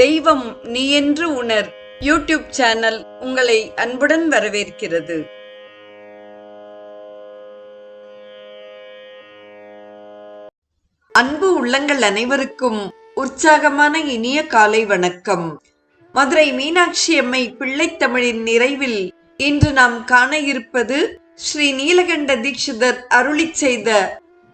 தெய்வம் நீ என்று உணர். யூடியூப் சேனல் உங்களை அன்புடன் வரவேற்கிறது. அன்பு உள்ளங்கள் அனைவருக்கும் உற்சாகமான இனிய காலை வணக்கம். மதுரை மீனாட்சி அம்மை பிள்ளைத்தமிழின் நிறைவில் இன்று நாம் காண இருப்பது ஸ்ரீ நீலகண்ட தீட்சிதர் அருளிச் செய்த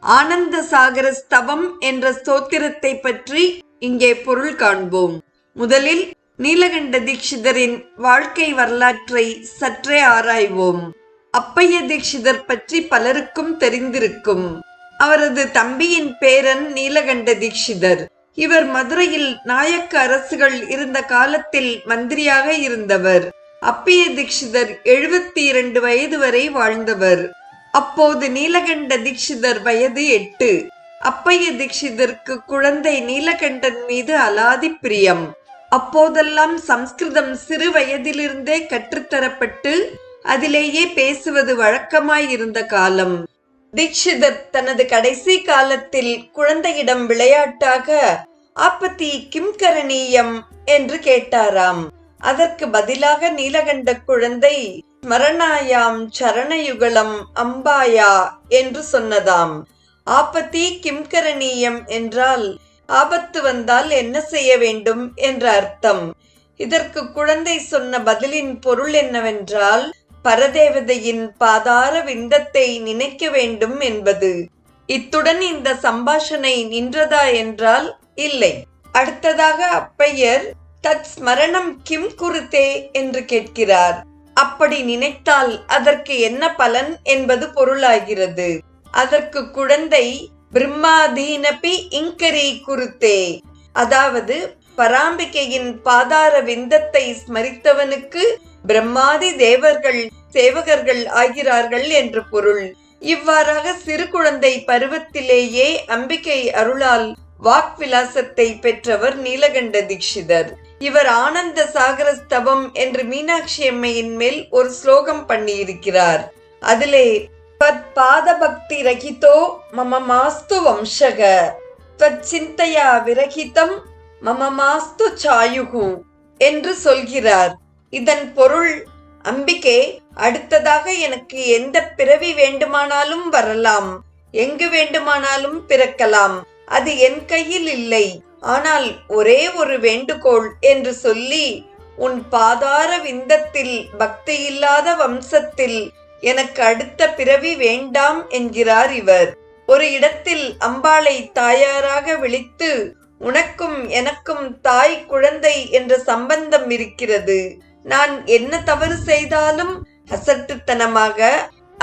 ஆனந்த சாகர ஸ்தவம் என்ற ஸ்தோத்திரத்தை பற்றி இங்கே பொருள் காண்போம். முதலில் நீலகண்ட தீட்சிதரின் வாழ்க்கை வரலாற்றை சற்றே ஆராய்வோம். அப்பைய தீட்சிதர் பற்றி பலருக்கும் தெரிந்திருக்கும். அவரது தம்பியின் பேரன் நீலகண்ட தீட்சிதர். இவர் மதுரையில் நாயக்க அரசுகள் இருந்த காலத்தில் மந்திரியாக இருந்தவர். அப்பிய தீட்சிதர் எழுபத்தி இரண்டு வயது வரை வாழ்ந்தவர். அப்போது நீலகண்ட தீட்சிதர் வயது எட்டு. அப்பைய தீட்சிதருக்கு குழந்தை நீலகண்டன் மீது அலாதி பிரியம். அப்போதெல்லாம் சம்ஸ்கிருதம் சிறு வயதிலிருந்தே கற்றுத்தரப்பட்டு அதிலேயே பேசுவது வழக்கமாயிருந்த காலம். தீட்சிதர் தனது கடைசி காலத்தில் குழந்தையிடம் விளையாட்டாக ஆப்பத்தி கிம் கரணீயம் என்று கேட்டாராம். அதற்கு பதிலாக நீலகண்ட குழந்தை ஸ்மரணாயாம் சரணயுகலம் அம்பாயா என்று சொன்னதாம். ஆபத்தி கிம்கரணீயம் என்றால் ஆபத்து வந்தால் என்ன செய்ய வேண்டும் என்ற அர்த்தம். இதற்கு குழந்தை சொன்ன பதிலின் பொருள் என்னவென்றால் பரதேவதையின் பாதார விந்தத்தை நினைக்க வேண்டும் என்பது. இத்துடன் இந்த சம்பாஷணை நின்றதா என்றால் இல்லை. அடுத்ததாக அப்பையர் தத் ஸ்மரணம் கிம் குருத்தே என்று கேட்கிறார். அப்படி நினைத்தால் அதற்கு என்ன பலன் என்பது பொருளாகிறது. அதற்கு குழந்தை பிரம்மாதீனபி இங்கரி குருத்தே. அதாவது பராம்பிகையின் பாதார விந்தத்தை ஸ்மரித்தவனுக்கு பிரம்மாதி தேவர்கள் சேவகர்கள் ஆகிறார்கள் என்று பொருள். இவ்வாறாக சிறு குழந்தை பருவத்திலேயே அம்பிகை அருளால் வாக்விலாசத்தை பெற்றவர் நீலகண்ட தீட்சிதர். இவர் ஆனந்த சாகர ஸ்தவம் என்று மீனாட்சி அம்மையின் மேல் ஒரு ஸ்லோகம் பண்ணியிருக்கிறார். அதிலே பாத பக்தி ரகிதோ மம மாஸ்து வம்சக சிந்தையா விரகிதம் மம மாஸ்து சாயுகு என்று சொல்கிறார். இதன் பொருள் அம்பிகே அடுத்ததாக எனக்கு எந்த பிறவி வேண்டுமானாலும் வரலாம். எங்கு வேண்டுமானாலும் பிறக்கலாம். அது என் கையில் இல்லை. ஆனால் ஒரே ஒரு வேண்டுகோள் என்று சொல்லி உன் பாதார விந்தத்தில் பக்தி இல்லாத வம்சத்தில் எனக்கு அடுத்த பிறவி வேண்டாம் என்கிறார் இவர். ஒரு இடத்தில் அம்பாளை தாயாராக விழித்து உனக்கும் எனக்கும் தாய் குழந்தை என்ற சம்பந்தம் இருக்கிறது. நான் என்ன தவறு செய்தாலும் அசட்டுத்தனமாக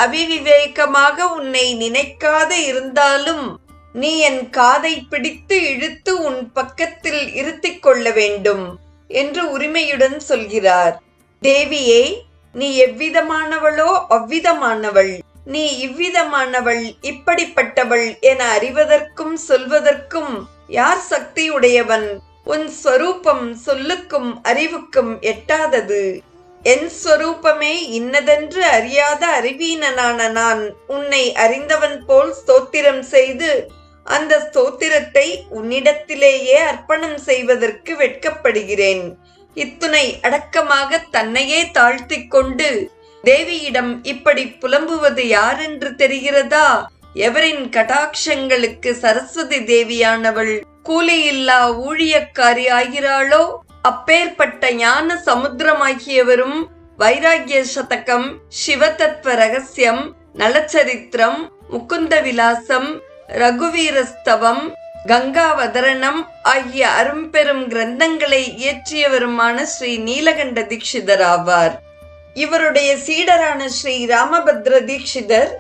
அவிவிவேகமாக உன்னை நினைக்காத இருந்தாலும் நீ என் காதை பிடித்து இழுத்து உன் பக்கத்தில் இருத்திக் கொள்ள வேண்டும் என்று உரிமையுடன் சொல்கிறார். தேவியே நீ எவ்விதமானவளோ அவ்விதமானவள். நீ இவ்விதமானவள் இப்படிப்பட்டவள் என அறிவதற்கும் சொல்வதற்கும் யார் சக்தி உடையவன் உன் ஸ்வரூபம் சொல்லுக்கும் அறிவுக்கும் எட்டாதது. என் ஸ்வரூபமே இன்னதென்று அறியாத அறிவீனனான நான் உன்னை அறிந்தவன் போல் ஸ்தோத்திரம் செய்து அந்த ஸ்தோத்திரத்தை உன்னிடத்திலேயே அர்ப்பணம் செய்வதற்கு வெட்கப்படுகிறேன். இத்துணை அடக்கமாக தன்னையே தாழ்த்தி கொண்டு தேவியிடம் இப்படி புலம்புவது யாரென்று தெரிகிறதா? எவரின் கடாட்சங்களுக்கு சரஸ்வதி தேவியானவள் கூலியில்லா ஊழியக்காரி ஆகிறாளோ? அப்பேற்பட்ட ஞான சமுத்திரமாகியவரும் வைராகிய சதகம் சிவதத்வ ரகசியம் நலச்சரித்திரம் முகுந்த விலாசம் ரகுவீரஸ்தவம் கங்காவதரணம் ஆகிய அரும்பெரும் கிரந்தங்களை இயற்றியவருமான ஸ்ரீ நீலகண்ட தீட்சிதர் ஆவார். இவருடைய சீடரான ஸ்ரீ ராமபத்ர தீட்சிதர்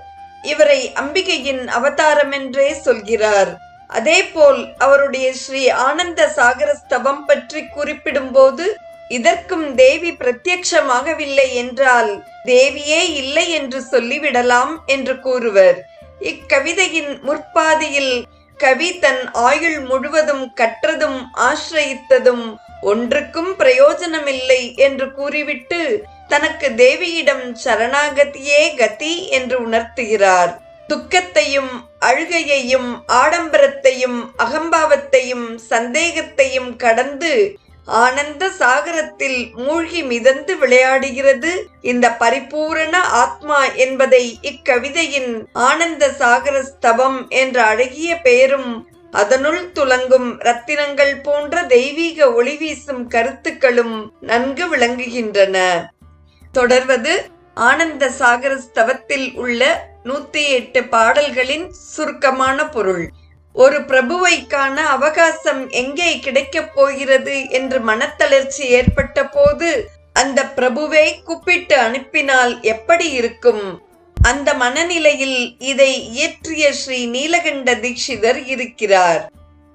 இவரை அம்பிகையின் அவதாரம் என்றே சொல்கிறார். அதேபோல் அவருடைய ஸ்ரீ ஆனந்த சாகர ஸ்தவம் பற்றி குறிப்பிடும்போது இதற்கும் தேவி பிரத்யட்சமாகவில்லை என்றால் தேவியே இல்லை என்று சொல்லிவிடலாம் என்று கூறுவர். இக்கவிதையின் முற்பாதியில் கவி தன் ஆயுள் முழுவதும் கற்றதும் ஆசிரயித்ததும் ஒன்றுக்கும் பிரயோஜனமில்லை என்று கூறிவிட்டு தனக்கு தேவியிடம் சரணாகதியே கதி என்று உணர்த்துகிறார். துக்கத்தையும் அழுகையையும் ஆடம்பரத்தையும் அகம்பாவத்தையும் சந்தேகத்தையும் கடந்து ஆனந்த சாகரத்தில் மூழ்கி மிதந்து விளையாடுகிறது. இந்த பரிபூரண ஆத்மா என்பதை இக்கவிதையின் ஆனந்த சாகர ஸ்தவம் என்ற அழகிய பெயரும் அதனுள் துலங்கும் ரத்தினங்கள் போன்ற தெய்வீக ஒளி வீசும் கருத்துக்களும் நன்கு விளங்குகின்றன. தொடர்வது ஆனந்த சாகர ஸ்தவத்தில் உள்ள நூத்தி எட்டு பாடல்களின் சுருக்கமான பொருள். ஒரு பிரபுவைக்கான அவகாசம் எங்கே கிடைக்கப் போகிறது என்று மனத்தளர்ச்சி ஏற்பட்ட போது அந்த பிரபுவை கூப்பிட்டு அனுப்பினால் எப்படி இருக்கும்? அந்த மனநிலையில் இதை இயற்றிய ஸ்ரீ நீலகண்ட தீட்சிதர் இருக்கிறார்.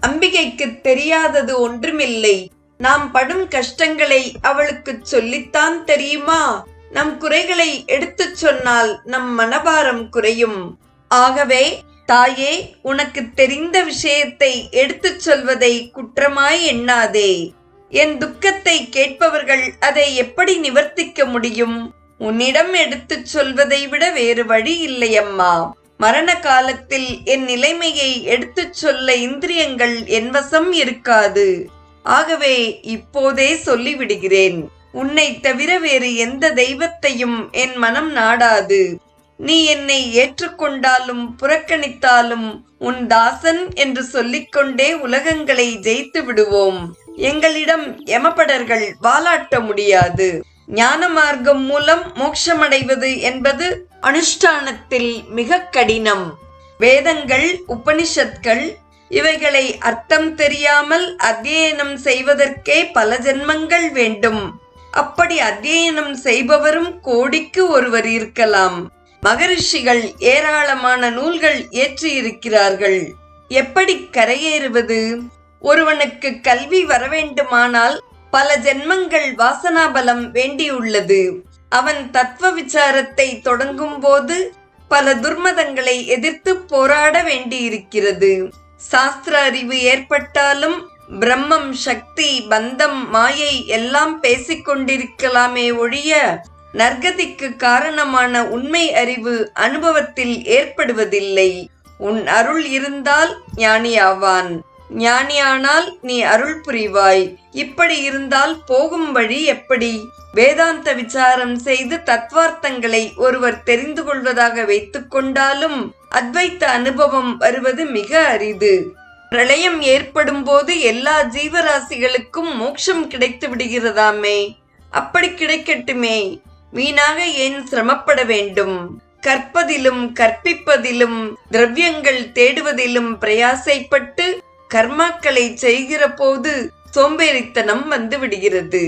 அம்பிகைக்கு தெரியாதது ஒன்றுமில்லை. நாம் படும் கஷ்டங்களை அவளுக்கு சொல்லித்தான் தெரியுமா? நம் குறைகளை எடுத்துச் சொன்னால் நம் மனபாரம் குறையும். ஆகவே தாயே உனக்கு தெரிந்த விஷயத்தை எடுத்துச் சொல்வதை குற்றமாய் எண்ணாதே. என் துக்கத்தை கேட்பவர்கள் அதை எப்படி நிவர்த்திக்க முடியும்? உன்னிடம் எடுத்துச் சொல்வதை விட வேறு வழி இல்லையம்மா. மரண காலத்தில் என் நிலைமையை எடுத்துச் சொல்ல இந்திரியங்கள் என் வசம் இருக்காது. ஆகவே இப்போதே சொல்லிவிடுகிறேன். உன்னை தவிர வேறு எந்த தெய்வத்தையும் என் மனம் நாடாது. நீ என்னை ஏற்றுக்கொண்டாலும் புறக்கணித்தாலும் உன் தாசன் என்று சொல்லிக்கொண்டே உலகங்களை ஜெயித்து விடுவோம். எங்களிடம் எமபடர்கள் வாலாட்ட முடியாது. ஞான மார்க்கம் மூலம் மோட்சமடைவது என்பது அனுஷ்டானத்தில் மிக கடினம். வேதங்கள் உபனிஷத்கள் இவைகளை அர்த்தம் தெரியாமல் அத்தியனம் செய்வதற்கே பல ஜென்மங்கள் வேண்டும். அப்படி அத்தியனம் செய்பவரும் கோடிக்கு ஒருவர் இருக்கலாம். மகரிஷிகள் ஏராளமான நூல்கள் ஏற்றியிருக்கிறார்கள். எப்படி கரையேறுவது? ஒருவனுக்கு கல்வி வரவேண்டுமானால் பல ஜென்மங்கள் வாசனாபலம் வேண்டியுள்ளது. அவன் தத்துவ விசாரத்தை தொடங்கும் போது பல துர்மதங்களை எதிர்த்து போராட வேண்டியிருக்கிறது. சாஸ்திர அறிவு ஏற்பட்டாலும் பிரம்மம் சக்தி பந்தம் மாயை எல்லாம் பேசிக்கொண்டிருக்கலாமே ஒழிய நற்கதிக்கு காரணமான உண்மை அறிவு அனுபவத்தில் ஏற்படுவதில்லை. உன் அருள் இருந்தால் ஞானியாவான். ஞானியானால் நீ அருள் புரிவாய். இப்படி இருந்தால் போகும் வழி எப்படி? வேதாந்த விசாரம் செய்து தத்வார்த்தங்களை ஒருவர் தெரிந்து கொள்வதாக வைத்துக் கொண்டாலும் அத்வைத்த அனுபவம் வருவது மிக அரிது. பிரளயம் ஏற்படும் போது எல்லா ஜீவராசிகளுக்கும் மோட்சம் கிடைத்து விடுகிறதாமே. அப்படி கிடைக்கட்டுமே. வீணாக ஏன் சிரமப்பட வேண்டும்? கற்பதிலும் கற்பிப்பதிலும் திரவியங்கள் தேடுவதிலும் பிரயாசைப்பட்டு கர்மாக்களை செய்கிற போது சோம்பேறித்தனம் வந்து விடுகிறது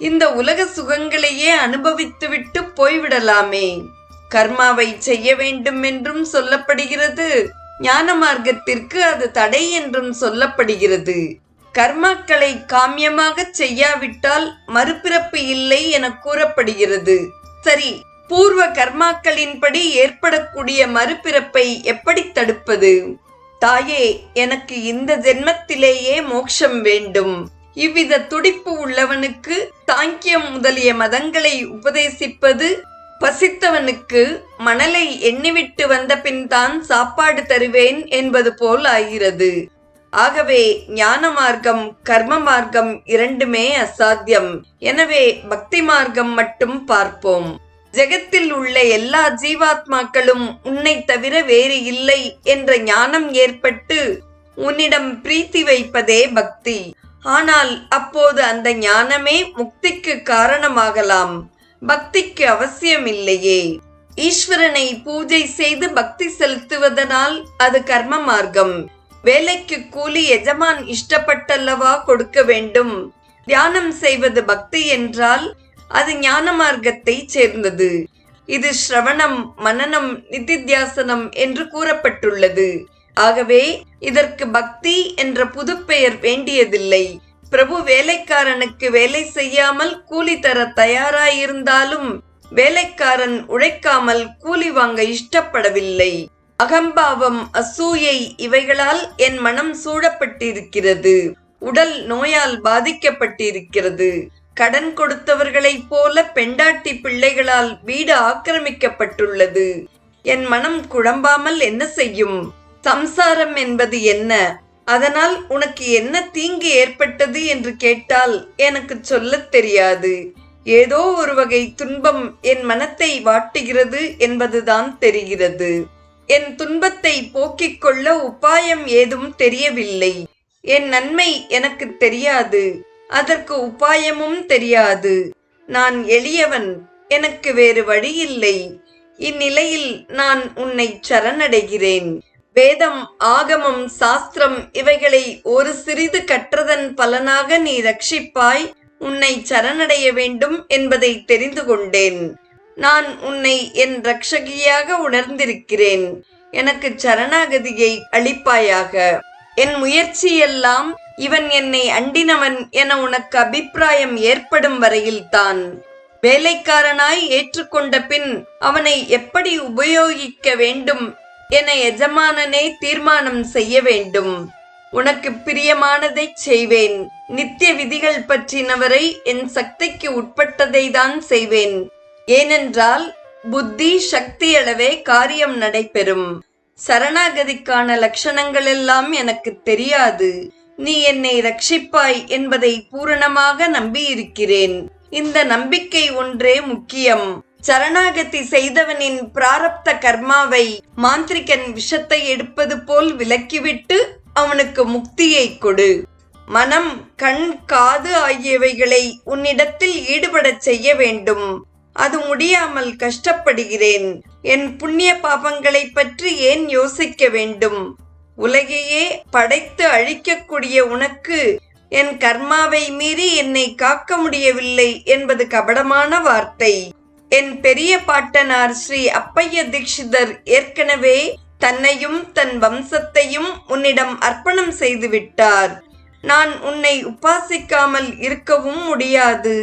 இந்த உலக சுகங்களையே அனுபவித்துவிட்டு போய்விடலாமே. கர்மாவை செய்ய வேண்டும் என்றும் சொல்லப்படுகிறது. ஞான மார்க்கத்திற்கு அது தடை என்றும் சொல்லப்படுகிறது. கர்மாக்களை காமியமாக செய்யாவிட்டால் மறுபிறப்பு இல்லை என கூறப்படுகிறது. சரி பூர்வ கர்மாக்களின்படி ஏற்படக்கூடிய மறுபிறப்பை எப்படி தடுப்பது? தாயே எனக்கு இந்த ஜென்மத்திலேயே மோட்சம் வேண்டும். இவ்வித துடிப்பு உள்ளவனுக்கு தாங்கியம் முதலிய மதங்களை உபதேசிப்பது பசித்தவனுக்கு மணலை எண்ணிவிட்டு வந்த பின் தான் சாப்பாடு தருவேன் என்பது போல் ஆகிறது. ஆகவே ஞான மார்க்கம் கர்ம மார்க்கம் இரண்டுமே அசாத்தியம். எனவே பக்தி மார்க்கம் மட்டும் பார்ப்போம். ஜெகத்தில் உள்ள எல்லா ஜீவாத்மாக்களும் உன்னை தவிர வேறு இல்லை என்ற ஞானம் ஏற்பட்டு உன்னிடம் பிரீத்தி வைப்பதே பக்தி. ஆனால் அப்போது அந்த ஞானமே முக்திக்கு காரணமாகலாம். பக்திக்கு அவசியமில்லையே. ஈஸ்வரனை பூஜை செய்து பக்தி செலுத்துவதனால் அது கர்ம மார்க்கம் வேலைக்கு கூலி எஜமான் இஷ்டப்பட்டல்லவா கொடுக்க வேண்டும். தியானம் செய்வது பக்தி என்றால் அது ஞான மார்க்கத்தை சேர்ந்தது. இது ஸ்ரவணம் மனனம் நிதித்தியாசனம் என்று கூறப்பட்டுள்ளது. ஆகவே இதற்கு பக்தி என்ற புதுப்பெயர் வேண்டியதில்லை. பிரபு வேலைக்காரனுக்கு வேலை செய்யாமல் கூலி தர தயாராயிருந்தாலும் வேலைக்காரன் உழைக்காமல் கூலி வாங்க இஷ்டப்படவில்லை. அகம்பாவம் அசூயை இவைகளால் என் மனம் சூழப்பட்டிருக்கிறது. உடல் நோயால் பாதிக்கப்பட்டிருக்கிறது. கடன் கொடுத்தவர்களைப் போல பெண்டாட்டி பிள்ளைகளால் வீடு ஆக்கிரமிக்கப்பட்டுள்ளது. என் மனம் குழம்பாமல் என்ன செய்யும்? சம்சாரம் என்பது என்ன? அதனால் உனக்கு என்ன தீங்கு ஏற்பட்டது என்று கேட்டால் எனக்கு சொல்லத் தெரியாது. ஏதோ ஒரு வகை துன்பம் என் மனத்தை வாட்டுகிறது என்பதுதான் தெரிகிறது. என் துன்பத்தை போக்கிக் கொள்ள உபாயம் ஏதும் தெரியவில்லை. என் நன்மை எனக்கு தெரியாது அதற்கு உபாயமும் தெரியாது. நான் எளியவன் எனக்கு வேறு வழியில்லை. இந்நிலையில் நான் உன்னை சரணடைகிறேன். வேதம் ஆகமம் சாஸ்திரம் இவைகளை ஒரு சிறிது கற்றதன் பலனாக நீ ரட்சிப்பாய் உன்னை சரணடைய வேண்டும் என்பதை தெரிந்து கொண்டேன். நான் உன்னை என் ரக்ஷகியாக உணர்ந்திருக்கிறேன். எனக்கு சரணாகதியை அளிப்பாயாக. என் முயற்சியெல்லாம் இவன் என்னை அண்டினவன் என உனக்கு அபிப்பிராயம் ஏற்படும் வரையில்தான் வேலைக்காரனாய் ஏற்றுக்கொண்ட பின் அவனை எப்படி உபயோகிக்க வேண்டும் என எஜமானனே தீர்மானம் செய்ய வேண்டும். உனக்கு பிரியமானதை செய்வேன். நித்திய விதிகள் பற்றினவரை என் சக்திக்கு உட்பட்டதை தான் செய்வேன். ஏனென்றால் புத்தி சக்தி அளவே காரியம் நடைபெறும். சரணாகதிக்கான லட்சணங்கள் எல்லாம் எனக்கு தெரியாது. நீ என்னை ரட்சிப்பாய் என்பதை பூரணமாக நம்பியிருக்கிறேன். இந்த நம்பிக்கை ஒன்றே முக்கியம். சரணாகதி செய்தவனின் பிராரப்த கர்மாவை மாந்திரிகன் விஷத்தை எடுப்பது போல் விலக்கிவிட்டு அவனுக்கு முக்தியை கொடு. மனம் கண் காது ஆகியவைகளை உன்னிடத்தில் ஈடுபடச் செய்ய வேண்டும். அது முடியாமல் கஷ்டப்படுகிறேன். என் புண்ணிய பாபங்களை பற்றி ஏன் யோசிக்க வேண்டும்? உலகையே படைத்து அழிக்கக்கூடிய உனக்கு என் கர்மாவை மீறி என்னை காக்க முடியவில்லை என்பது கபடமான வார்த்தை. என் பெரிய பாட்டனார் ஸ்ரீ அப்பைய தீட்சிதர் ஏற்கனவே தன்னையும் தன் வம்சத்தையும் உன்னிடம் அர்ப்பணம் செய்துவிட்டார். நான் உன்னை உபாசிக்காமல் இருக்கவும் முடியாது.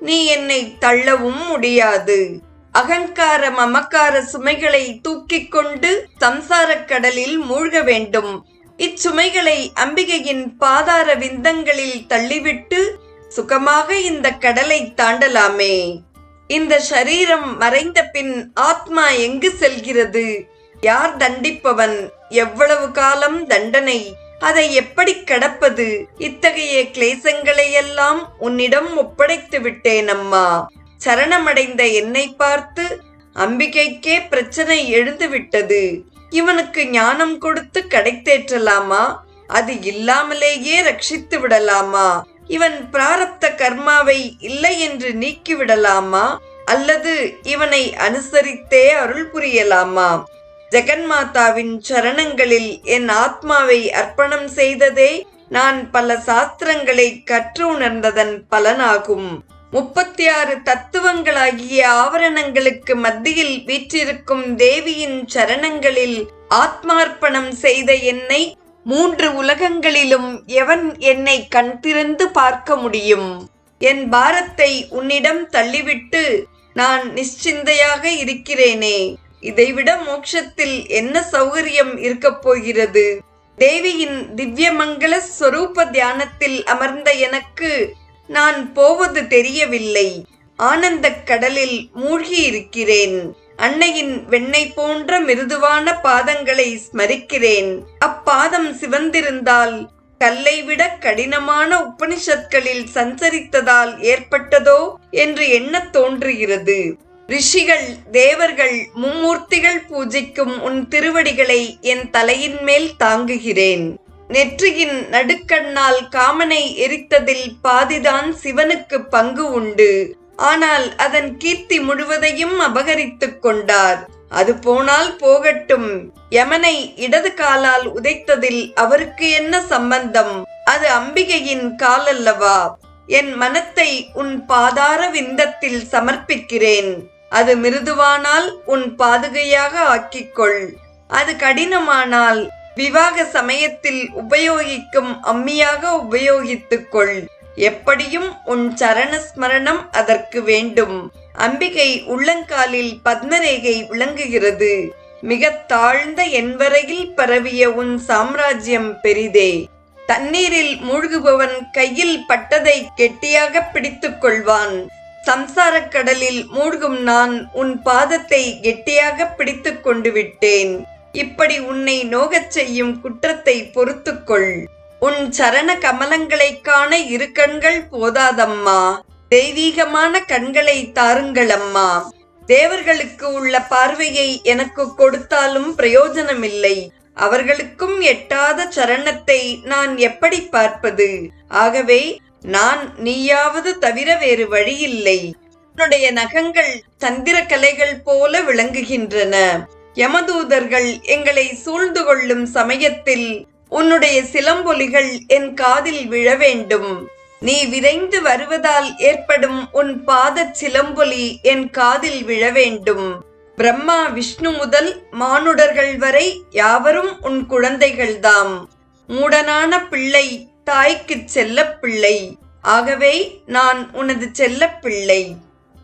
நீ என்னை தள்ளவும் முடியாது. அகங்கார மமக்கார சுமைகளை தூக்கிக் கொண்டு சம்சாரக் கடலில் மூழ்க வேண்டும். இச்சுமைகளை அம்பிகையின் பாதார விந்தங்களில் தள்ளிவிட்டு சுகமாக இந்த கடலை தாண்டலாமே. இந்த சரீரம் மறைந்த பின் ஆத்மா எங்கு செல்கிறது? யார் தண்டிப்பவன்? எவ்வளவு காலம் தண்டனை? அதை எப்படி கடப்பது? இத்தகைய கிளேசங்களை எல்லாம் உன்னிடம் ஒப்படைத்து விட்டேன் அம்மா. சரணமடைந்த என்னை பார்த்து அம்பிகைக்கே பிரச்சனை எழுந்து விட்டது. இவனுக்கு ஞானம் கொடுத்து கடைத்தேற்றலாமா? அது இல்லாமலேயே ரட்சித்து விடலாமா? இவன் பிராரப்த கர்மாவை இல்லை என்று நீக்கி விடலாமா அல்லது இவனை அனுசரித்தே அருள் புரியலாமா? ஜெகன்மாதாவின் சரணங்களில் என் ஆத்மாவை அர்ப்பணம் செய்ததே நான் பல சாஸ்திரங்களை கற்று உணர்ந்ததன் பலனாகும். முப்பத்தி ஆறு தத்துவங்களாகிய ஆவரணங்களுக்கு மத்தியில் வீற்றிருக்கும் தேவியின் சரணங்களில் ஆத்மார்ப்பணம் செய்த என்னை மூன்று உலகங்களிலும் எவன் என்னை கண் திறந்து பார்க்க முடியும்? என் பாரத்தை உன்னிடம் தள்ளிவிட்டு நான் நிশ্চিந்தையாக இருக்கிறேனே. இதைவிட மோட்சத்தில் என்ன சௌகரியம் இருக்கப் போகிறது? தேவியின் திவ்யமங்கள ஸ்வரூப தியானத்தில் அமர்ந்த எனக்கு நான் போவது தெரியவில்லை. ஆனந்தக் கடலில் மூழ்கி இருக்கிறேன் அன்னையின் வெண்ணெய் போன்ற மிருதுவான பாதங்களை ஸ்மரிக்கிறேன். அப்பாதம் சிவந்திருந்தால் கல்லை விட கடினமான உபனிஷத்களில் சஞ்சரித்ததால் ஏற்பட்டதோ என்று எண்ணத் தோன்றுகிறது. ரிஷிகள் தேவர்கள் மும்மூர்த்திகள் பூஜிக்கும் உன் திருவடிகளை என் தலையின் மேல் தாங்குகிறேன். நெற்றியின் நடுக்கண்ணால் காமனை எரித்ததில் பாதிதான் சிவனுக்கு பங்கு உண்டு. ஆனால் அதன் கீர்த்தி முழுவதையும் அபகரித்துக் கொண்டார். அது போனால் போகட்டும். யமனை இடது காலால் உதைத்ததில் அவருக்கு என்ன சம்பந்தம்? அது அம்பிகையின் காலல்லவா? என் மனத்தை உன் பாதார விந்தத்தில் சமர்ப்பிக்கிறேன். அது மிருதுவானால் உன் பாதுகையாக ஆக்கிக்கொள். அது கடினமானால் விவாக சமயத்தில் உபயோகிக்கும் அம்மியாக உபயோகித்துக்கொள். எப்படியும் உன் சரணஸ்மரணம் அதற்கு வேண்டும். அம்பிகை உள்ளங்காலில் பத்மரேகை விளங்குகிறது. மிக தாழ்ந்த என்வரையில் பரவிய உன் சாம்ராஜ்யம் பெரிதே. தண்ணீரில் மூழ்குபவன் கையில் பட்டதை கெட்டியாக பிடித்துக் கொள்வான் சம்சாரக் கடலில் மூழ்கும் நான் உன் பாதத்தை கெட்டியாக பிடித்துக் கொண்டு விட்டேன். இப்படி உன்னை நோகச் செய்யும் குற்றத்தை பொறுத்துக்கொள். உன் சரண கமலங்களைக் காண இரு கண்கள் போதாதம்மா. தெய்வீகமான கண்களை தாருங்களம்மா. தேவர்களுக்கு உள்ள பார்வையை எனக்கு கொடுத்தாலும் பிரயோஜனமில்லை. அவர்களுக்கும் எட்டாத சரணத்தை நான் எப்படி பார்ப்பது? ஆகவே நான் நீயாவது தவிர வேறு வழியில்லை. உன்னுடைய நகங்கள் சந்திர கலைகள் போல விளங்குகின்றன. யமதூதர்கள் எங்களை சூழ்ந்து கொள்ளும் சமயத்தில் உன்னுடைய சிலம்பொலிகள் என் காதில் விழ வேண்டும். நீ விரைந்து வருவதால் ஏற்படும் உன் பாதச் சிலம்பொலி என் காதில் விழ வேண்டும். பிரம்மா விஷ்ணு முதல் மானுடர்கள் வரை யாவரும் உன் குழந்தைகள்தாம். மூடனான பிள்ளை தாய்க்குச் செல்லப்பிள்ளை. ஆகவே நான் உனது செல்லப்பிள்ளை.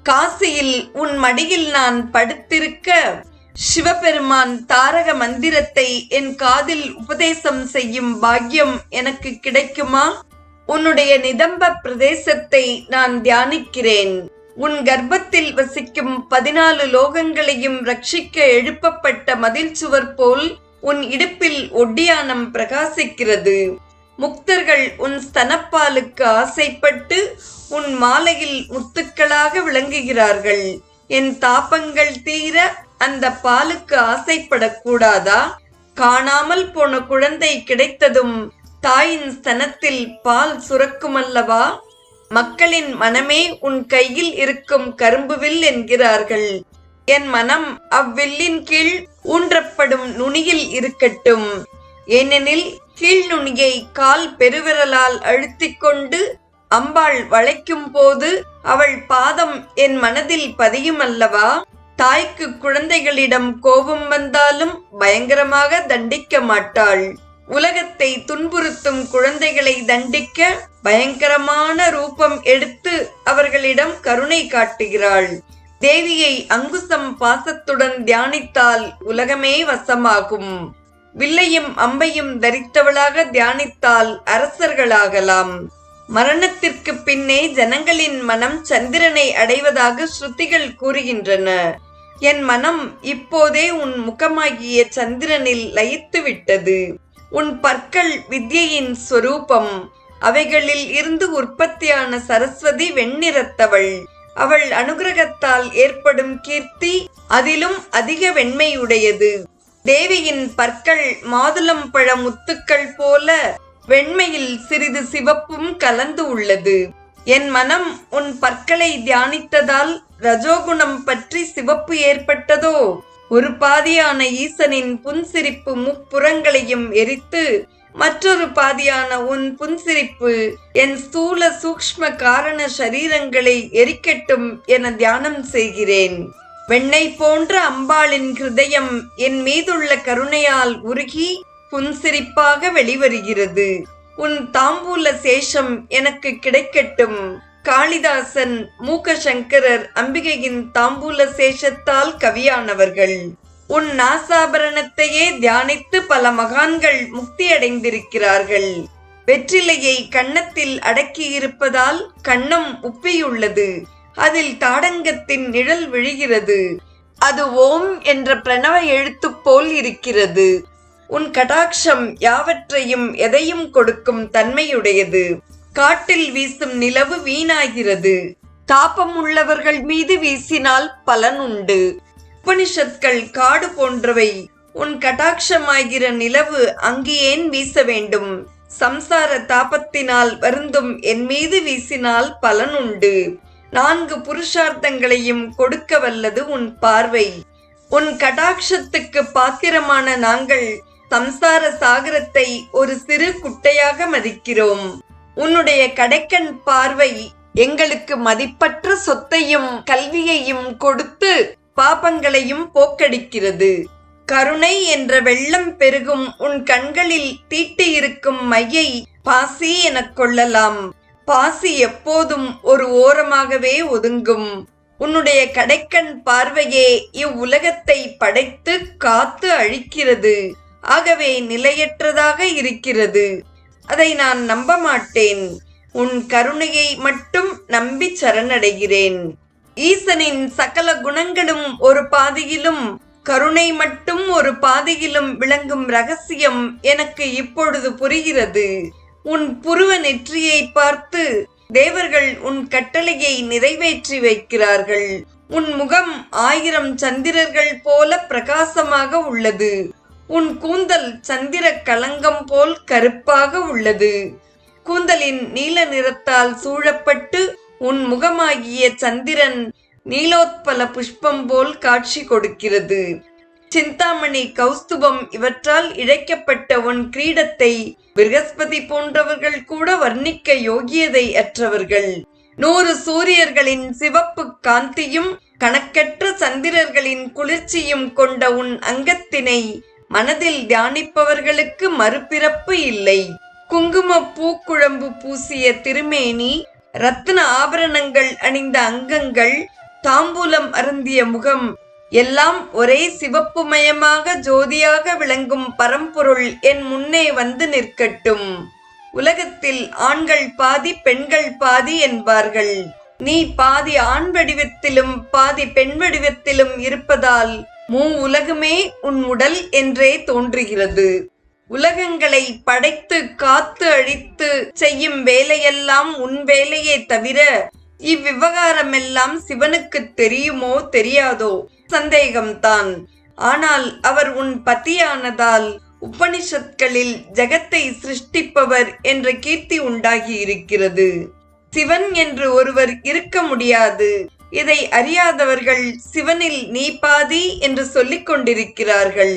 காசியில் உன் மடியில் நான் படுத்திருக்க சிவபெருமான் தாரக மந்திரத்தை என் காதில் உபதேசம் செய்யும் பாக்கியம் எனக்கு கிடைக்குமா? உன்னுடைய நிதம்ப பிரதேசத்தை நான் தியானிக்கிறேன். உன் கர்ப்பத்தில் வசிக்கும் பதினாலு லோகங்களையும் ரட்சிக்க எழுப்பப்பட்ட மதில் சுவர் போல் உன் இடுப்பில் ஒட்டியானம் பிரகாசிக்கிறது. முக்தர்கள் உன் ஸ்தனப்பாலுக்கு ஆசைப்பட்டு உன் மாலையில் முத்துக்களாக விளங்குகிறார்கள். என் தாபங்கள் தீர அந்த பாலுக்கு ஆசைப்படக்கூடாதா? காணாமல் போன குழந்தை கிடைத்ததும் தாயின் ஸ்தனத்தில் பால் சுரக்குமல்லவா? மக்களின் மனமே உன் கையில் இருக்கும் கரும்புவில் என்கிறார்கள். என் மனம் அவ்வில்லின் கீழ் ஊன்றப்படும் நுனியில் இருக்கட்டும். ஏனெனில் கீழ் நுனியை கால் பெருவிரலால் அழுத்திக் கொண்டு அம்பாள் வளைக்கும் போது அவள் பாதம் என் மனதில் பதியும் அல்லவா தாய்க்கு குழந்தைகளிடம் கோபம் வந்தாலும் பயங்கரமாக தண்டிக்க மாட்டாள். உலகத்தை துன்புறுத்தும் குழந்தைகளை தண்டிக்க பயங்கரமான ரூபம் எடுத்து அவர்களிடம் கருணை காட்டுகிறாள். தேவியை அங்குசம் பாசத்துடன் தியானித்தால் உலகமே வசமாகும். வில்லையும் அம்பையும் தரித்தவளாக தியானித்தால் அரசர்களாகலாம். மரணத்திற்கு பின்னே ஜனங்களின் மனம் சந்திரனை அடைவதாக ஸ்ருதிகள் கூறுகின்றன. என் மனம் இப்போதே உன் முகமாகிய சந்திரனில் லயித்து விட்டது உன் பற்கள் வித்யையின் சொரூபம் அவைகளில் இருந்து உற்பத்தியான சரஸ்வதி வெண்ணிறத்தவள். அவள் அனுகிரகத்தால் ஏற்படும் கீர்த்தி அதிலும் அதிக வெண்மையுடையது. தேவியின் பற்கள் மாதுளம் பழ முத்துக்கள் போல வெண்மையில் சிறிது சிவப்பும் கலந்து உள்ளது. என் மனம் உன் பற்களை தியானித்ததால் ரஜோகுணம் பற்றி சிவப்பு ஏற்பட்டதோ? ஒரு பாதியான ஈசனின் புன்சிரிப்பு முப்புறங்களையும் எரித்து மற்றொரு பாதியான உன் புன்சிரிப்பு என் ஸ்தூல சூக்ஷ்ம காரண சரீரங்களை எரிக்கட்டும் என தியானம் செய்கிறேன். வெண்ணை போன்ற அம்பாளின் ஹிருதயம் என் மீதுள்ள கருணையால் உருகி புன்சிரிப்பாக வெளிவருகிறது. உன் தாம்பூல சேஷம் எனக்கு கிடைக்கட்டும். காளிதாசன் மூக்கசங்கரர் அம்பிகையின் தாம்பூல சேஷத்தால் கவியானவர்கள். உன் நாசாபரணத்தையே தியானித்து பல மகான்கள் முக்தி அடைந்திருக்கிறார்கள் வெற்றிலையை கன்னத்தில் அடக்கியிருப்பதால் கண்ணம் உப்பியுள்ளது. அதில் தாடங்கத்தின் நிழல் விழுகிறது. அது ஓம் என்ற பிரணவ எழுத்து போல் இருக்கிறது. உன் கடாட்சம் யாவற்றையும் எதையும் கொடுக்கும் தன்மையுடையது. காட்டில் வீசும் நிலவு வீணாகிறது. தாபம் உள்ளவர்கள் மீது வீசினால் பலன் உண்டு. உபனிஷத்கள் காடு போன்றவை. உன் கடாட்சமாகிற நிலவு அங்கு ஏன் வீச வேண்டும்? சம்சார தாபத்தினால் வருந்தும் என் மீது வீசினால் பலன் உண்டு. நான்கு புருஷார்த்தங்களையும் கொடுக்க வல்லது உன் பார்வை. உன் கடாட்சத்துக்கு பாத்திரமான நாங்கள் சம்சார சாகரத்தை ஒரு சிறு குட்டையாக மதிக்கிறோம். உன்னுடைய கடைக்கண் பார்வை எங்களுக்கு மதிப்பற்ற சொத்தையும் கல்வியையும் கொடுத்து பாபங்களையும் போக்கடிக்கிறது. கருணை என்ற வெள்ளம் பெருகும் உன் கண்களில் தீட்டி இருக்கும் மையை பாசி எனக் கொள்ளலாம். பாசி எப்போதும் ஒரு ஓரமாகவே ஒதுங்கும். உன்னுடைய கடைக்கண் பார்வையே இவ்வுலகத்தை படைத்து காத்து அழிக்கிறது. ஆகவே நிலையற்றதாக இருக்கிறது. அதை நான் நம்ப மாட்டேன் உன் கருணையை மட்டும் நம்பி சரணடைகிறேன். ஈசனின் சகல குணங்களும் ஒரு பாதியிலும் கருணை மட்டும் ஒரு பாதையிலும் விளங்கும் ரகசியம் எனக்கு இப்பொழுது புரிகிறது. உன் புருவ நெற்றியை பார்த்து தேவர்கள் உன் கட்டளையை நிறைவேற்றி வைக்கிறார்கள். உன் முகம் ஆயிரம் சந்திரர்கள் போல பிரகாசமாக உள்ளது. உன் கூந்தல் சந்திர கலங்கம் போல் கருப்பாக உள்ளது. கூந்தலின் நீல நிறத்தால் சூழப்பட்டு உன் முகமாகிய சந்திரன் நீலோத்பல புஷ்பம் போல் காட்சி கொடுக்கிறது. சிந்தாமணி கௌஸ்துபம் இவற்றால் இழைக்கப்பட்ட உன் கிரீடத்தை பிருகஸ்பதி போன்றவர்கள் கூட வர்ணிக்க யோகியதை அற்றவர்கள். நூறு சூரியர்களின் சிவப்பு காந்தியும் கணக்கற்ற சந்திரர்களின் குளிர்ச்சியும் கொண்ட உன் அங்கத்தினை மனதில் தியானிப்பவர்களுக்கு மறுபிறப்பு இல்லை. குங்கும பூக்குழம்பு பூசிய திருமேனி ரத்ன ஆபரணங்கள் அணிந்த அங்கங்கள் தாம்பூலம் அருந்திய முகம் எல்லாம் ஒரே சிவப்புமயமாக ஜோதியாக விளங்கும் பரம்பொருள் என் முன்னே வந்து நிற்கட்டும். உலகத்தில் ஆண்கள் பாதி பெண்கள் பாதி என்பார்கள். நீ பாதி ஆண் வடிவத்திலும் பாதி பெண் வடிவத்திலும் இருப்பதால் மூ உலகமே உன் உடல் என்றே தோன்றுகிறது. உலகங்களை படைத்து காத்து அழித்து செய்யும் வேலையெல்லாம் உன் வேலையே தவிர இவ்விவகாரமெல்லாம் சிவனுக்கு தெரியுமோ தெரியாதோ? சந்தேகம்தான். ஆனால் அவர் உன் பத்தியானதால் உபனிஷத்களில் ஜகத்தை சிருஷ்டிப்பவர் என்ற கீர்த்தி உண்டாகி இருக்கிறது சிவன் என்று ஒருவர் இருக்க முடியாது. இதை அறியாதவர்கள் சிவனில் நீ பாதி என்று சொல்லிக் கொண்டிருக்கிறார்கள்.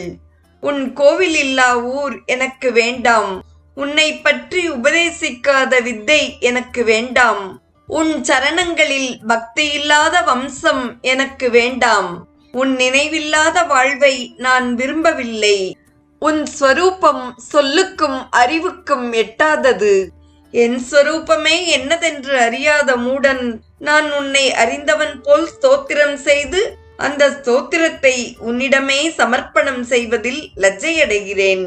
உன் கோவில் இல்லா ஊர் எனக்கு வேண்டாம். உன்னை பற்றி உபதேசிக்காத வித்தை எனக்கு வேண்டாம். உன் சரணங்களில் பக்தியில்லாத வம்சம் எனக்கு வேண்டாம். உன் நினைவில்லாத வாழ்வை நான் விரும்பவில்லை. உன் ஸ்வரூபம் சொல்லுக்கும் அறிவுக்கும் எட்டாதது. என் ஸ்வரூபமே என்னதென்று அறியாத மூடன் நான் உன்னை அறிந்தவன் போல் ஸ்தோத்திரம் செய்து அந்த ஸ்தோத்திரத்தை உன்னிடமே சமர்ப்பணம் செய்வதில் லஜ்ஜையடைகிறேன்.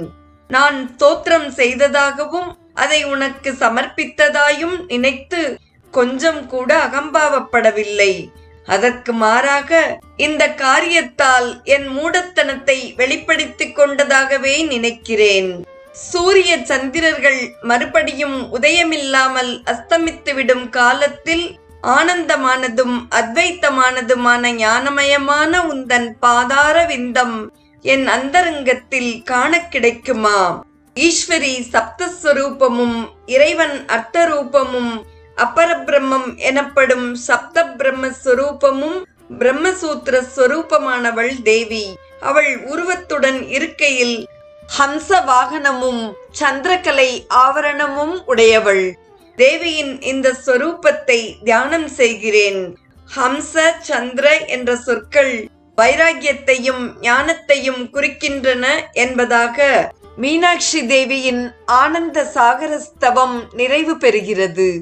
நான் ஸ்தோத்திரம் செய்ததாகவும் அதை உனக்கு சமர்ப்பித்ததாயும் நினைத்து கொஞ்சம் கூட அகம்பாவப்படவில்லை. அதற்கு மாறாக இந்த காரியத்தால் என் மூடத்தனத்தை வெளிப்படுத்திக் கொண்டதாகவே நினைக்கிறேன். சூரிய சந்திரர்கள் மறுபடியும் உதயமில்லாமல் அஸ்தமித்துவிடும் காலத்தில் ஆனந்தமானதும் அத்வைத்தமானதுமான ஞானமயமான உந்தன் பாதார விந்தம் என் அந்தரங்கத்தில் காண கிடைக்குமா ஈஸ்வரி சப்தஸ்வரூபமும் இறைவன் அர்த்த ரூபமும் அப்பரபிரம்மம் எனப்படும் சப்த பிரம்ம பிரம்மஸ்வரூபமும் பிரம்மசூத்திர ஸ்வரூபமானவள் தேவி. அவள் உருவத்துடன் இருக்கையில் ஹம்ச வாகனமும் சந்திரகலை ஆவரணமும் உடையவள். தேவியின் இந்த ஸ்வரூபத்தை தியானம் செய்கிறேன். ஹம்ச சந்திர என்ற சொற்கள் வைராகியத்தையும் ஞானத்தையும் குறிக்கின்றன என்பதாக மீனாட்சி தேவியின் ஆனந்த சாகரஸ்தவம் நிறைவு பெறுகிறது.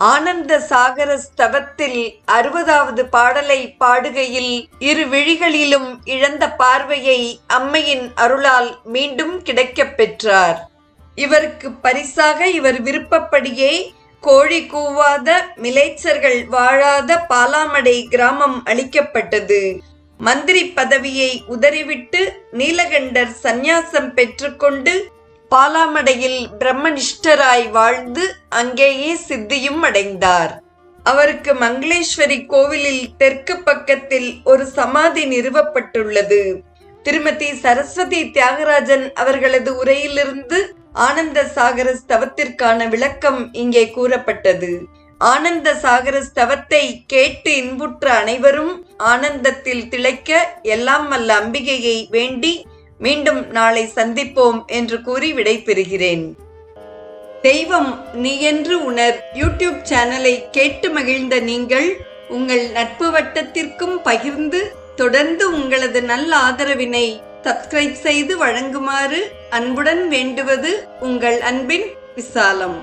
ஆனந்த சாகர ஸ்தவத்தில் அறுபதாவது பாடலை பாடுகையில் இரு விழிகளிலும் இழந்த பார்வையை அம்மையின் அருளால் மீண்டும் கிடைக்கப் பெற்றார். இவருக்கு பரிசாக இவர் விருப்பப்படியே கோழி கூவாத மிலேச்சர்கள் வாழாத பாலாமடை கிராமம் அளிக்கப்பட்டது. மந்திரி பதவியை உதறிவிட்டு நீலகண்டர் சந்நியாசம் பெற்றுக்கொண்டு பாலாமடையில் பிரம்மனிஷ்டராய் வாழ்ந்து அங்கேயே சித்தியும் அடைந்தார். அவருக்கு மங்களேஸ்வரி கோவிலில் தெற்கு பக்கத்தில் ஒரு சமாதி நிறுவப்பட்டுள்ளது. திருமதி சரஸ்வதி தியாகராஜன் அவர்களது உரையிலிருந்து ஆனந்த சாகர ஸ்தவத்திற்கான விளக்கம் இங்கே கூறப்பட்டது. ஆனந்த சாகர ஸ்தவத்தை கேட்டு இன்புற்ற அனைவரும் ஆனந்தத்தில் திளைக்க எல்லாம் வல்ல அம்பிகையை வேண்டி மீண்டும் நாளை சந்திப்போம் என்று கூறி விடைபெறுகிறேன். தெய்வம் நீ என்று உணர் யூடியூப் சேனலை கேட்டு மகிழ்ந்த நீங்கள் உங்கள் நட்பு வட்டத்திற்கும் பகிர்ந்து தொடர்ந்து உங்களது நல்ல ஆதரவினை சப்ஸ்கிரைப் செய்து வழங்குமாறு அன்புடன் வேண்டுவது உங்கள் அன்பின் விசாலம்.